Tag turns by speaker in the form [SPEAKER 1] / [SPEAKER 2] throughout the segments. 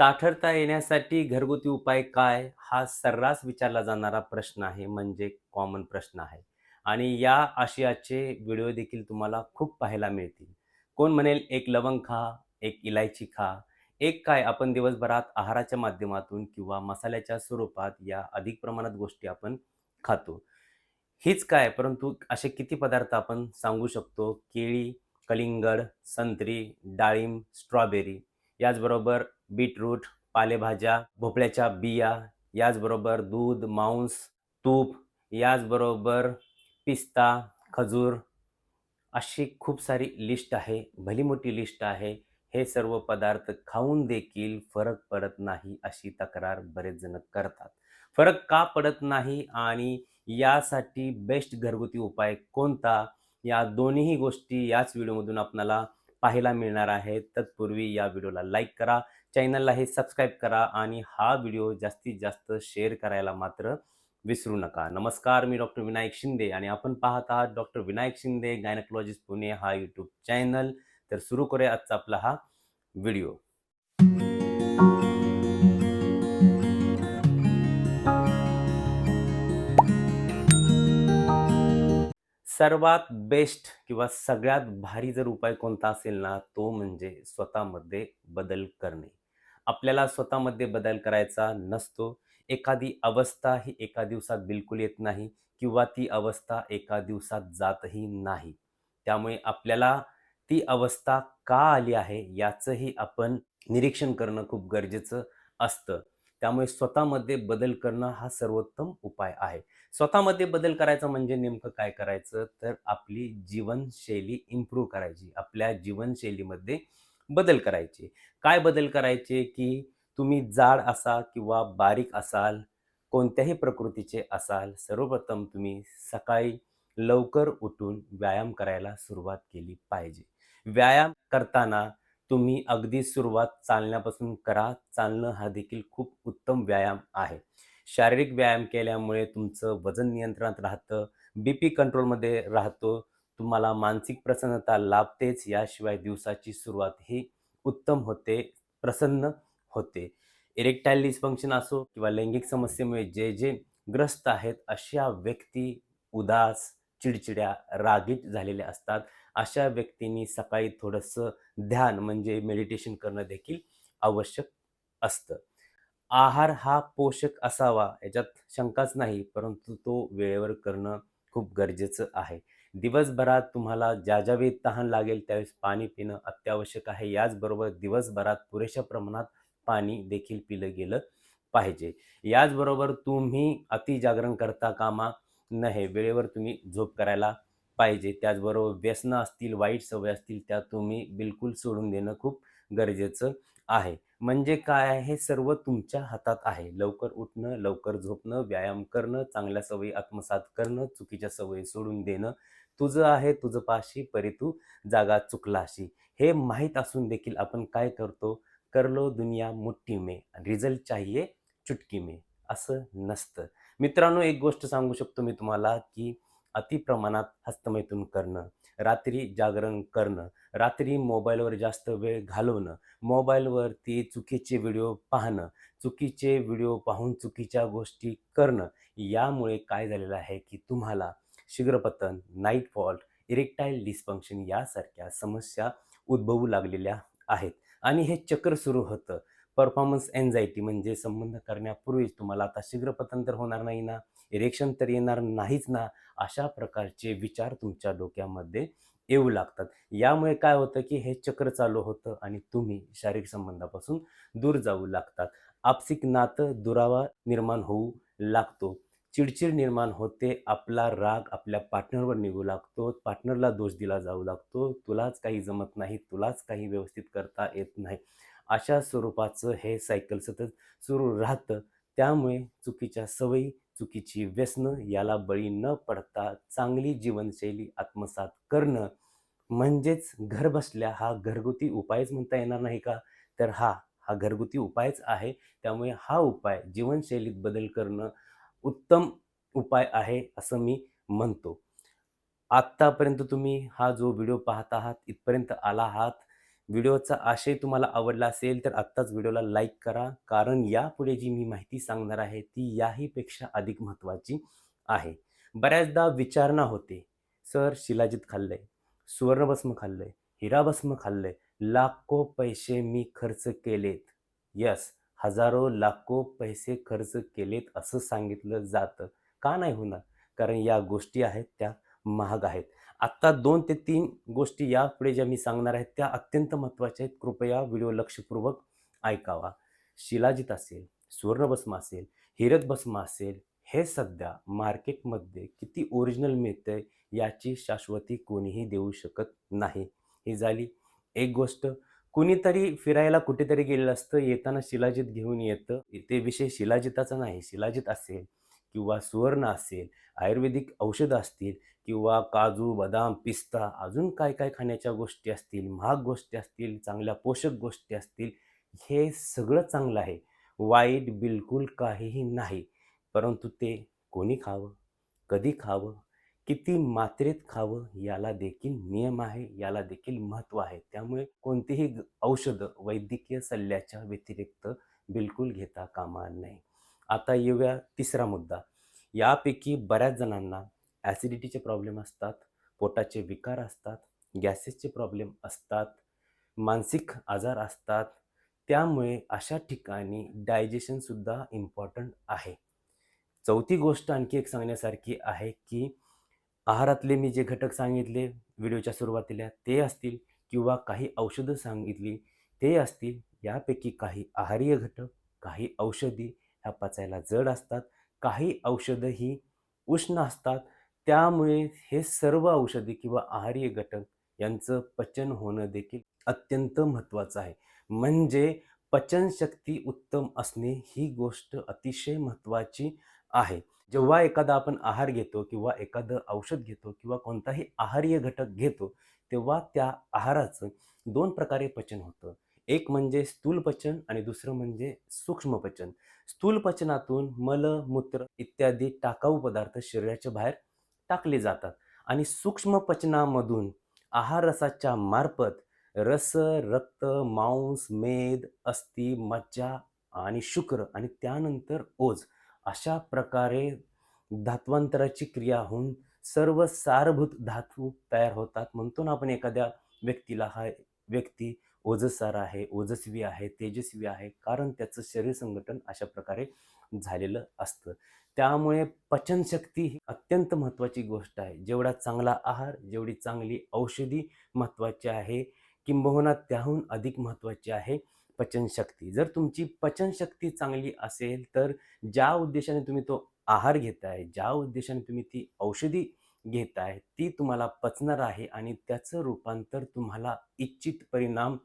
[SPEAKER 1] ताठरता येण्यासाठी घरगुती उपाय काय? हा सर्रास विचारला जाणारा प्रश्न आहे, म्हणजे कॉमन प्रश्न आहे. आणि या आशयाचे व्हिडिओ देखील तुम्हाला खूप पाहायला मिळतील. कोण म्हणेल, "एक लवंग खा, एक इलायची खा." एक काय आपण दिवसभरात आहाराच्या माध्यमातून किंवा मसाल्याच्या स्वरूपात या अधिक प्रमाणात गोष्टी आपण खातो. हीच काय, परंतु असे किती पदार्थ आपण सांगू शकतो. केळी, कलिंगड, संत्री, डाळिंब, स्ट्रॉबेरी, याचबरोबर बीटरूट, पालेभाज्या, भोपळ्याच्या बिया, याचबरोबर दूध, मांस, तूप, याचबरोबर पिस्ता, खजूर, अशी खूप सारी लिस्ट आहे. भली मोठी लिस्ट आहे. हे सर्व पदार्थ खाऊन देखील फरक पडत नाही, अशी तक्रार बरेच जण करतात. फरक का पडत नाही आणि यासाठी बेस्ट घरगुती उपाय कोणता? या दोन्हीही गोष्टी याच व्हिडिओमधून आपणाला पाहायला मिळणार आहे तत्पूर्वी या व्हिडिओला लाईक करा, चॅनलला हे सबस्क्राईब करा आणि हा व्हिडिओ जास्तीत जास्त शेअर करायला मात्र विसरू नका. नमस्कार, मी डॉक्टर विनायक शिंदे आणि आपण पाहत आहात डॉक्टर विनायक शिंदे गायनेकोलॉजिस्ट पुणे हा यूट्यूब चॅनल. तर सुरू करूया आजचा आपला हा व्हिडिओ. सर्वात बेस्ट किंवा सगळ्यात भारी जर उपाय कोणता असेल ना, तो म्हणजे स्वतःमध्ये बदल करणे. आपल्याला स्वतःमध्ये बदल करायचा नसतो. एखादी अवस्था ही एका दिवसात बिलकुल येत नाही किंवा ती अवस्था एका दिवसात जातही नाही. त्यामुळे आपल्याला ती अवस्था का आली आहे, याचंही आपण निरीक्षण करणं खूप गरजेचं असतं. त्यामुळे स्वतःमध्ये बदल करणं हा सर्वोत्तम उपाय आहे. स्वतःमध्ये बदल करायचा म्हणजे नेमकं काय करायचं? तर आपली जीवनशैली इम्प्रूव्ह करायची. आपल्या जीवनशैलीमध्ये बदल करायचे. काय बदल करायचे? की तुम्ही जाड असा किंवा बारीक असाल, कोणत्याही प्रकृतीचे असाल, सर्वप्रथम तुम्ही सकाळी लवकर उठून व्यायाम करायला सुरुवात केली पाहिजे. व्यायाम करताना तुम्ही अगदी सुरुवात चालण्यापासून करा. चालणं हा देखील खूप उत्तम व्यायाम आहे. शारीरिक व्यायाम केल्यामुळे तुमचं वजन नियंत्रणात राहतं, बी पी कंट्रोलमध्ये राहतो, तुम्हाला मानसिक प्रसन्नता लाभतेच. याशिवाय दिवसाची सुरुवात ही उत्तम होते, प्रसन्न होते. इरेक्टाईल डिस्फंक्शन असो किंवा लैंगिक समस्येमुळे जे जे ग्रस्त आहेत, अशा व्यक्ती उदास, चिडचिड्या, रागीट झालेल्या असतात. अशा व्यक्तींनी सकाळी थोडंसं ध्यान म्हणजे मेडिटेशन करणं देखील आवश्यक असतं. आहार हा पोषक असावा याच्यात शंकाच नाही, परंतु तो वेळेवर करणं खूप गरजेचं आहे. दिवसभरात तुम्हाला ज्या-ज्या वेळी तहान लागेल त्यावेळेस पाणी पिणं अत्यावश्यक आहे. याचबरोबर दिवसभरात पुरेशा प्रमाणात पाणी देखील पिलं गेलं पाहिजे. याचबरोबर तुम्ही अतिजागरण करता कामा नाही वेळेवर तुम्ही झोप करायला पाहिजे. त्याचबरोबर व्यसनं असतील, वाईट सवय असतील, त्या तुम्ही बिलकुल सोडून देणं खूप गरजेचं आहे. म्हणजे काय आहे? हे सर्व तुमच्या हातात आहे. लवकर उठणं, लवकर झोपणं, व्यायाम करणं, चांगल्या सवयी आत्मसात करणं, चुकीच्या सवयी सोडून देणं. तुझं आहे तुझं पाशी, परी तू जागा चुकलाशी. हे माहीत असून देखील आपण काय करतो? करलो दुनिया मुठ्ठी मे रिझल्ट चाहिए चुटकी मे असं नसतं. मित्रांनो, एक गोष्ट सांगू शकतो मी तुम्हाला, की अति प्रमाणात करणं, रात्री जागरण करणं, रात्री मोबाईलवर जास्त वेळ घालवणं, मोबाईलवरती चुकीचे व्हिडिओ पाहणं, चुकीचे व्हिडिओ पाहून चुकीच्या गोष्टी करणं, यामुळे काय झालेलं आहे, की तुम्हाला शीघ्रपतन, नाईट फॉल्ट, इरेक्टाईल डिस्फंक्शन यासारख्या समस्या उद्भवू लागलेल्या आहेत. आणि हे चक्र सुरू होतं. परफॉर्मन्स एन्झायटी म्हणजे संबंध करण्यापूर्वीच तुम्हाला आता शीघ्रपतन तर होणार नाही ना, इरेक्शन तर येणार नाहीच ना, अशा प्रकारचे विचार तुमच्या डोक्यामध्ये येऊ लागतात. यामुळे काय होतं, की हे चक्र चालू होतं आणि तुम्ही शारीरिक संबंधापासून दूर जाऊ लागतात. आपसिक नातं दुरावा निर्माण होऊ लागतो. चिडचिड निर्माण होते. आपला राग आपल्या पार्टनरवर निघू लागतो. पार्टनरला दोष दिला जाऊ लागतो. तुलाच काही जमत नाही, तुलाच काही व्यवस्थित करता येत नाही. अशा स्वरूपाचं हे सायकल सतत सुरू राहतं. त्यामुळे चुकीच्या सवयी, चुकीची व्यसनं याला बळी न पडता चांगली जीवनशैली आत्मसात करणं म्हणजेच घरबसल्या हा घरगुती उपायच म्हणता येणार नाही का? तर हा, हा घरगुती उपायच आहे. त्यामुळे हा उपाय जीवनशैलीत बदल करणं उत्तम उपाय आहे, असं मी म्हणतो. आत्तापर्यंत तुम्ही हा जो व्हिडिओ पाहत आहात, इथपर्यंत आला आहात, व्हिडिओचा आशय तुम्हाला आवडला असेल तर आत्ताच व्हिडिओला लाईक करा. कारण यापुढे जी मी माहिती सांगणार आहे ती याहीपेक्षा अधिक महत्त्वाची आहे. बऱ्याचदा विचारणा होते. सर शिलाजित खाल्लंय सुवर्णभस्म खाल्लंय हिराभस्म खाल्लंय लाखो पैसे मी खर्च केलेत. यस हजारो लाखो पैसे खर्च केलेत असं सांगितलं जातं. का नाही होणार? कारण या गोष्टी आहेत त्या महाग आहेत. आत्ता दोन ते तीन गोष्टी यापुढे ज्या मी सांगणार आहेत त्या अत्यंत महत्त्वाच्या आहेत. कृपया व्हिडिओ लक्षपूर्वक ऐकावा. शिलाजित असेल सुवर्णभस्म असेल हिरकभस्म असेल हे सध्या मार्केटमध्ये किती ओरिजिनल मिळतंय याची शाश्वती कोणीही देऊ शकत नाही. ही झाली एक गोष्ट. कुणीतरी फिरायला कुठेतरी गेलेलं असतं येताना शिलाजीत घेऊन येतं. ते विषय शिलाजिताचा नाही शिलाजित असेल किंवा सुवर्ण असेल आयुर्वेदिक औषधं असतील किंवा काजू बदाम पिस्ता अजून काय काय खाण्याच्या गोष्टी असतील महाग गोष्टी असतील चांगल्या पोषक गोष्टी असतील हे सगळं चांगलं आहे. वाईट बिलकुल काहीही नाही परंतु ते कोणी खावं कधी खावं किती मात्रेत खावं याला देखील नियम आहे याला देखील महत्त्व आहे. त्यामुळे कोणतीही ग- औषधं वैद्यकीय सल्ल्याच्या व्यतिरिक्त बिलकुल घेता कामा नये. आता येऊया तिसरा मुद्दा. यापैकी बऱ्याच जणांना ॲसिडिटीचे प्रॉब्लेम असतात पोटाचे विकार असतात गॅसेसचे प्रॉब्लेम असतात मानसिक आजार असतात. त्यामुळे अशा ठिकाणी डायजेशनसुद्धा इम्पॉर्टंट आहे. चौथी गोष्ट आणखी एक सांगण्यासारखी आहे की आहारातले मी जे घटक सांगितले व्हिडिओच्या सुरुवातीला ते असतील किंवा काही औषधं सांगितली ते असतील यापैकी काही आहारीय घटक काही औषधी ह्या पचायला जड असतात. काही औषधं ही उष्ण असतात. त्यामुळे हे सर्व औषधे किंवा आहारीय घटक यांचं पचन होणं देखील अत्यंत महत्त्वाचं आहे. म्हणजे पचनशक्ती उत्तम असणे ही गोष्ट अतिशय महत्त्वाची आहे. जेव्हा एखादा आपण आहार घेतो किंवा एखादं औषध घेतो किंवा कोणताही आहार्य घटक घेतो तेव्हा त्या आहाराचं दोन प्रकारे पचन होतं. एक म्हणजे स्थूल पचन आणि दुसरं म्हणजे सूक्ष्म पचन. स्थूल पचनातून मल मूत्र इत्यादी टाकाऊ पदार्थ शरीराच्या बाहेर टाकले जातात आणि सूक्ष्म पचनामधून आहार रसाच्या मार्फत रस रक्त मांस मेद अस्थि मज्जा आणि शुक्र आणि त्यानंतर ओज अशा प्रकारे धात्वांतराची क्रिया होऊन सर्व सारभूत धातू तयार होतात. म्हणतो ना आपण एखाद्या व्यक्तीला हा व्यक्ती ओजसार आहे ओजस्वी आहे तेजस्वी आहे कारण त्याचं शरीर संघटन अशा प्रकारे झालेलं असतं. त्यामुळे पचनशक्ती ही अत्यंत महत्त्वाची गोष्ट आहे. जेवढा चांगला आहार जेवढी चांगली औषधी महत्त्वाची आहे किंबहुना त्याहून अधिक महत्त्वाची आहे पचनशक्ती. जर तुमची पचनशक्ती चांगली असेल तर ज्या उद्देशाने तुम्ही तो आहार घेताय ज्या उद्देशाने तुम्ही ती औषधी घेताय ती तुम्हाला पचणार आहे आणि त्याचं रूपांतर तुम्हाला इच्छित परिणाम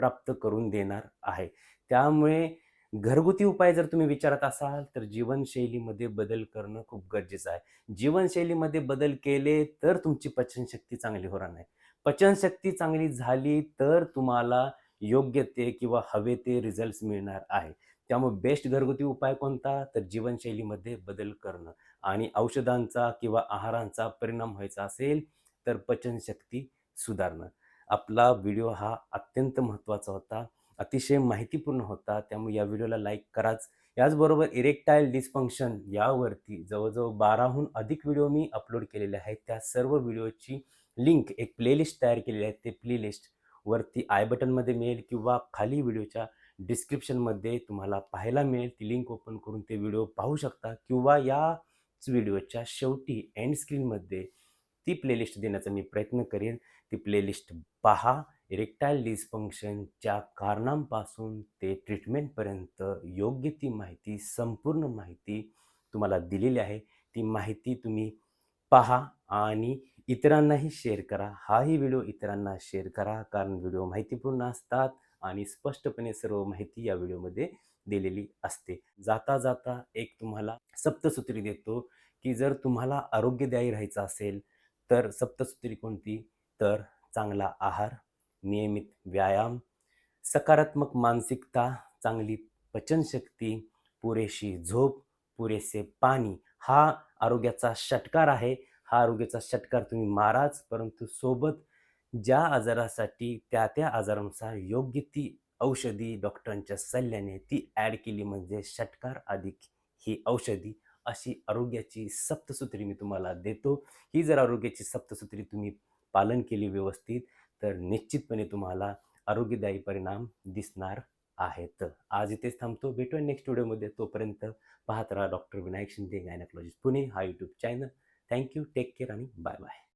[SPEAKER 1] प्राप्त करून देणार आहे. त्यामुळे घरगुती उपाय जर तुम्ही विचारत असाल तर जीवनशैलीमध्ये बदल करणं खूप गरजेचं आहे. जीवनशैलीमध्ये बदल केले तर तुमची पचनशक्ती चांगली होणार नाही. पचनशक्ती चांगली झाली तर तुम्हाला योग्य ते किंवा हवे ते रिझल्ट्स मिळणार आहे. त्यामुळे बेस्ट घरगुती उपाय कोणता? तर जीवनशैलीमध्ये बदल करणं. आणि औषधांचा किंवा आहारांचा परिणाम व्हायचा असेल तर पचनशक्ती सुधारणं. आपला व्हिडिओ हा अत्यंत महत्त्वाचा होता. अतिशय माहितीपूर्ण होता. त्यामुळे या व्हिडिओला लाईक कराच. याचबरोबर इरेक्टाईल डिस्फंक्शन यावरती जवळजवळ बाराहून अधिक व्हिडिओ मी अपलोड केलेले आहेत. त्या सर्व व्हिडिओची लिंक एक प्लेलिस्ट तयार केलेली आहे. ते प्लेलिस्ट वरती आय बटनमध्ये मिळेल किंवा खाली व्हिडिओच्या डिस्क्रिप्शनमध्ये तुम्हाला पाहायला मिळेल. ती लिंक ओपन करून ते व्हिडिओ पाहू शकता किंवा याच व्हिडिओच्या शेवटी एंड स्क्रीनमध्ये ती प्लेलिस्ट देण्याचा मी प्रयत्न करेन. ती प्लेलिस्ट पहा. इरेक्टाईल डिस्फंक्शनच्या कारणांपासून ते ट्रीटमेंटपर्यंत योग्य ती माहिती संपूर्ण माहिती तुम्हाला दिलेली आहे. ती माहिती तुम्ही पहा आणि इतरांनाही शेअर करा. हाही व्हिडिओ इतरांना शेअर करा कारण व्हिडिओ माहितीपूर्ण असतात आणि स्पष्टपणे सर्व माहिती या व्हिडिओमध्ये दिलेली असते. जाता जाता एक तुम्हाला सप्तसूत्री देतो की जर तुम्हाला आरोग्यदायी राहायचं असेल तर सप्तसूत्री कोणती? तर चांगला आहार नियमित व्यायाम सकारात्मक मानसिकता चांगली पचनशक्ती पुरेशी झोप पुरेसे पाणी. हा आरोग्याचा षटकार आहे. हा आरोग्याचा षटकार तुम्ही माराच परंतु सोबत ज्या आजारासाठी त्या त्या आजारानुसार योग्य ती औषधी डॉक्टरांच्या सल्ल्याने ती ॲड केली म्हणजे षटकार अधिक ही औषधी. अशी आरोग्याची सप्तसूत्री मी तुम्हाला देतो. ही जर आरोग्याची सप्तसूत्री तुम्ही पालन केली व्यवस्थित तर निश्चितपणे तुम्हाला आरोग्यदायी परिणाम दिसणार आहेत. आज इथेच थांबतो. भेटूया नेक्स्ट व्हिडिओमध्ये तोपर्यंत पाहत राहा डॉक्टर विनायक शिंदे गायनाकॉलॉजिस्ट पुणे हा YouTube channel thank you take care आणि बाय बाय